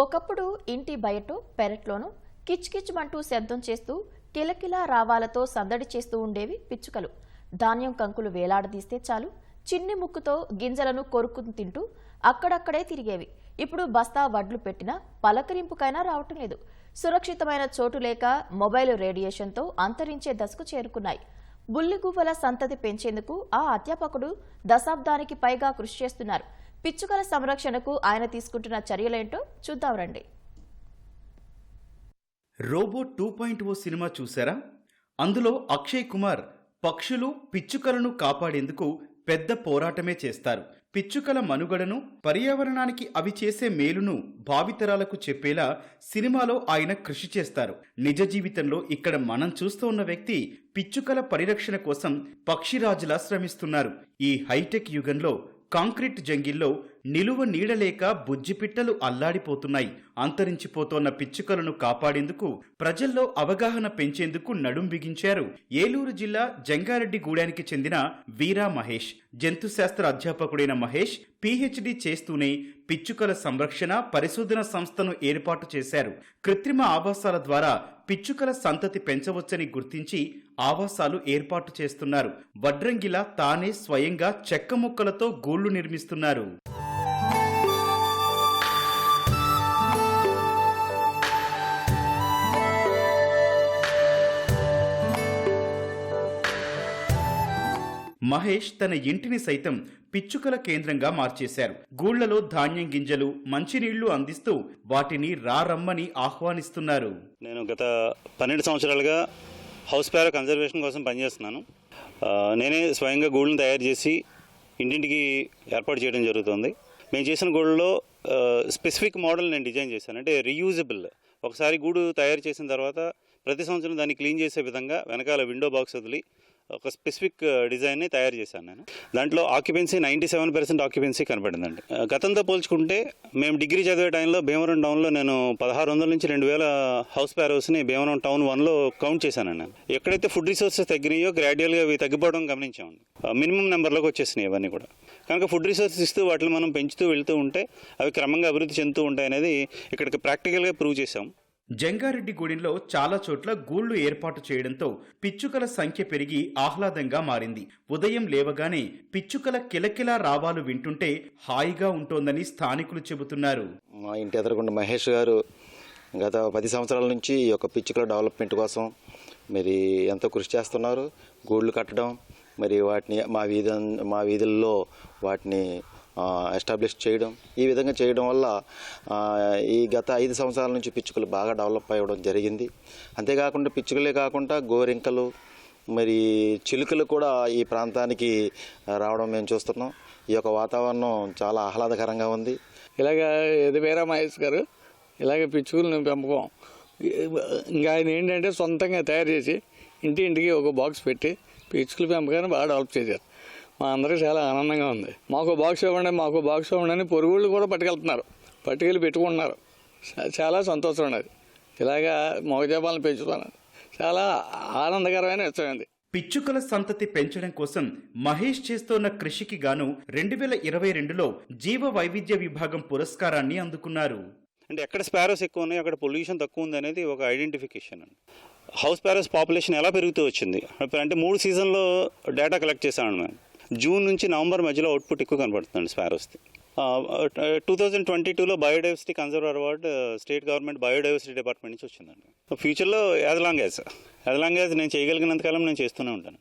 ఒకప్పుడు ఇంటి బయట పెరట్లోనూ కిచ్కిచ్మంటూ శబ్దం చేస్తూ కిలకిలా రావాలతో సందడి చేస్తూ ఉండేవి పిచ్చుకలు. ధాన్యం కంకులు వేలాడదీస్తే చాలు చిన్ని ముక్కుతో గింజలను కొరుకుని తింటూ అక్కడక్కడే తిరిగేవి. ఇప్పుడు బస్తా వడ్లు పెట్టినా పలకరింపుకైనా రావటం లేదు. సురక్షితమైన చోటు లేక మొబైల్ రేడియేషన్తో అంతరించే దశకు చేరుకున్నాయి. బుల్లిగువ్వల సంతతి పెంచేందుకు ఆ అధ్యాపకుడు దశాబ్దానికి పైగా కృషి చేస్తున్నారు. పిచ్చుకల సంరక్షణకు ఆయన తీసుకుంటున్న చర్యలేంటో చూద్దాం రండి. Robo two point O cinema చూసారా అందులో అక్షయ్ కుమార్ పక్షులు పిచ్చుకలను కాపాడేందుకు పెద్ద పోరాటమే చేస్తారు. పిచ్చుకల మనుగడను పర్యావరణానికి అవి చేసే మేలును భావితరాలకు చెప్పేలా సినిమాలో ఆయన కృషి చేస్తారు. నిజ జీవితంలో ఇక్కడ మనం చూస్తూ ఉన్న వ్యక్తి పిచ్చుకల పరిరక్షణ కోసం పక్షిరాజులా శ్రమిస్తున్నారు. ఈ హైటెక్ యుగంలో కాంక్రీట్ జంగిల్లో నిలువ నీడలేక బుజ్జిపిట్టలు అల్లాడిపోతున్నాయి. అంతరించిపోతోన్న పిచ్చుకలను కాపాడేందుకు ప్రజల్లో అవగాహన పెంచేందుకు నడుం బిగించారు. ఏలూరు జిల్లా జంగారెడ్డి గూడానికి చెందిన వీరా మహేష్ జంతుశాస్త్ర అధ్యాపకుడైన మహేష్ పీహెచ్డీ చేస్తూనే పిచ్చుకల సంరక్షణ పరిశోధన సంస్థను ఏర్పాటు చేశారు. కృత్రిమ ఆవాసాల ద్వారా పిచ్చుకల సంతతి పెంచవచ్చని గుర్తించి ఆవాసాలు ఏర్పాటు చేస్తున్నారు. వడ్రంగిలా తానే స్వయంగా చెక్క ముక్కలతో గూళ్ళు నిర్మిస్తున్నారు. మహేష్ తన ఇంటిని సైతం పిచ్చుకల కేంద్రంగా మార్చేశారు. గూళ్ళలో ధాన్యం గింజలు మంచినీళ్ళు అందిస్తూ వాటిని రారమ్మని ఆహ్వానిస్తున్నారు. నేను గత పన్నెండు సంవత్సరాలుగా హౌస్ ప్యార కన్జర్వేషన్ కోసం పనిచేస్తున్నాను. నేనే స్వయంగా గూళ్ళని తయారు చేసి ఇంటింటికి ఏర్పాటు చేయడం జరుగుతుంది. మేము చేసిన గూళ్ళలో స్పెసిఫిక్ మోడల్ నేను డిజైన్ చేశాను. అంటే రీయూజబుల్. ఒకసారి గూడు తయారు చేసిన తర్వాత ప్రతి సంవత్సరం దాన్ని క్లీన్ చేసే విధంగా వెనకాల విండో బాక్స్ వదిలి ఒక స్పెసిఫిక్ డిజైన్ని తయారు చేశాను నేను. దాంట్లో occupancy ninety seven percent occupancy కనపడిందండి గతంతో పోల్చుకుంటే మేము డిగ్రీ చదివే టైంలో భీమవరం టౌన్లో నేను పదహారు వందల నుంచి రెండు వేల హౌస్ ప్యారోస్ని భీమవరం టౌన్ వన్లో కౌంట్ చేశాను నేను. ఎక్కడైతే ఫుడ్ రిసోర్సెస్ తగ్గినాయో గ్రాడ్యువల్గా అవి తగ్గిపోవడం గమనించామండి. మినిమం నెంబర్లోకి వచ్చేసినాయి అవన్నీ కూడా. కనుక ఫుడ్ రిసోర్సెస్ ఇస్తూ వాటిని మనం పెంచుతూ వెళ్తూ ఉంటే అవి క్రమంగా అభివృద్ధి చెందుతూ ఉంటాయి అనేది ఇక్కడికి ప్రాక్టికల్గా ప్రూవ్ చేశాం. జంగారెడ్డిగూడెంలో చాలా చోట్ల గూళ్ళు ఏర్పాటు చేయడంతో పిచ్చుకల సంఖ్య పెరిగి ఆహ్లాదంగా మారింది. ఉదయం లేవగానే పిచ్చుకల కిలకిలా రావాలు వింటుంటే హాయిగా ఉంటోందని స్థానికులు చెబుతున్నారు. మా ఇంటి ఎదురుగుండా మహేష్ గారు గత పది సంవత్సరాల నుంచి ఈ యొక్క పిచ్చుకల డెవలప్మెంట్ కోసం మరి ఎంతో కృషి చేస్తున్నారు. గూళ్ళు కట్టడం మరి వాటిని మా వీధి మా వీధుల్లో వాటిని ఎస్టాబ్లిష్ చేయడం. ఈ విధంగా చేయడం వల్ల ఈ గత ఐదు సంవత్సరాల నుంచి పిచ్చుకలు బాగా డెవలప్ అవ్వడం జరిగింది. అంతేకాకుండా పిచ్చుకలే కాకుండా గోరింకలు మరి చిలుకలు కూడా ఈ ప్రాంతానికి రావడం మేము చూస్తున్నాం. ఈ యొక్క వాతావరణం చాలా ఆహ్లాదకరంగా ఉంది. ఇలాగ ఇది మహేష్ గారు? ఇలాగ పిచ్చుకలను పెంపకం. ఇంకా ఆయన ఏంటంటే సొంతంగా తయారు చేసి ఇంటి ఇంటికి ఒక బాక్స్ పెట్టి పిచ్చుకల పెంపకాన్ని బాగా డెవలప్ చేశారు. మా అందరికీ చాలా ఆనందంగా ఉంది. మాకు బాక్స్ ఇవ్వండి మాకు బాక్స్ ఇవ్వండి అని పొరుగుళ్ళు కూడా పట్టుకెళ్తున్నారు. పట్టుకెళ్ళి పెట్టుకుంటున్నారు. చాలా సంతోషం ఉన్నది ఇలాగా మగజాపాలను పెంచుతున్నారు చాలా ఆనందకరమైన విషయం ఇది. పిచ్చుకల సంతతి పెంచడం కోసం మహేష్ చేస్తోన్న కృషికి గాను రెండు వేల ఇరవై రెండులో జీవ వైవిధ్య విభాగం పురస్కారాన్ని అందుకున్నారు. అంటే ఎక్కడ స్పారోస్ ఎక్కువ ఉన్నాయి అక్కడ పొల్యూషన్ తక్కువ ఉంది అనేది ఒక ఐడెంటిఫికేషన్ అండి. హౌస్ స్పారోస్ పాపులేషన్ ఎలా పెరుగుతూ వచ్చింది? అంటే మూడు సీజన్లో డేటా కలెక్ట్ చేశాను మేము జూన్ నుంచి నవంబర్ మధ్యలో అవుట్పుట్ ఎక్కువ కనబడుతుంది స్పారోస్ది. టూ థౌజండ్ ట్వంటీ టూలో biodiversity conserver award state government biodiversity department నుంచి వచ్చిందండి. ఫ్యూచర్లో as long as as long as నేను చేయగలిగినంతకాలం నేను చేస్తూనే ఉంటాను.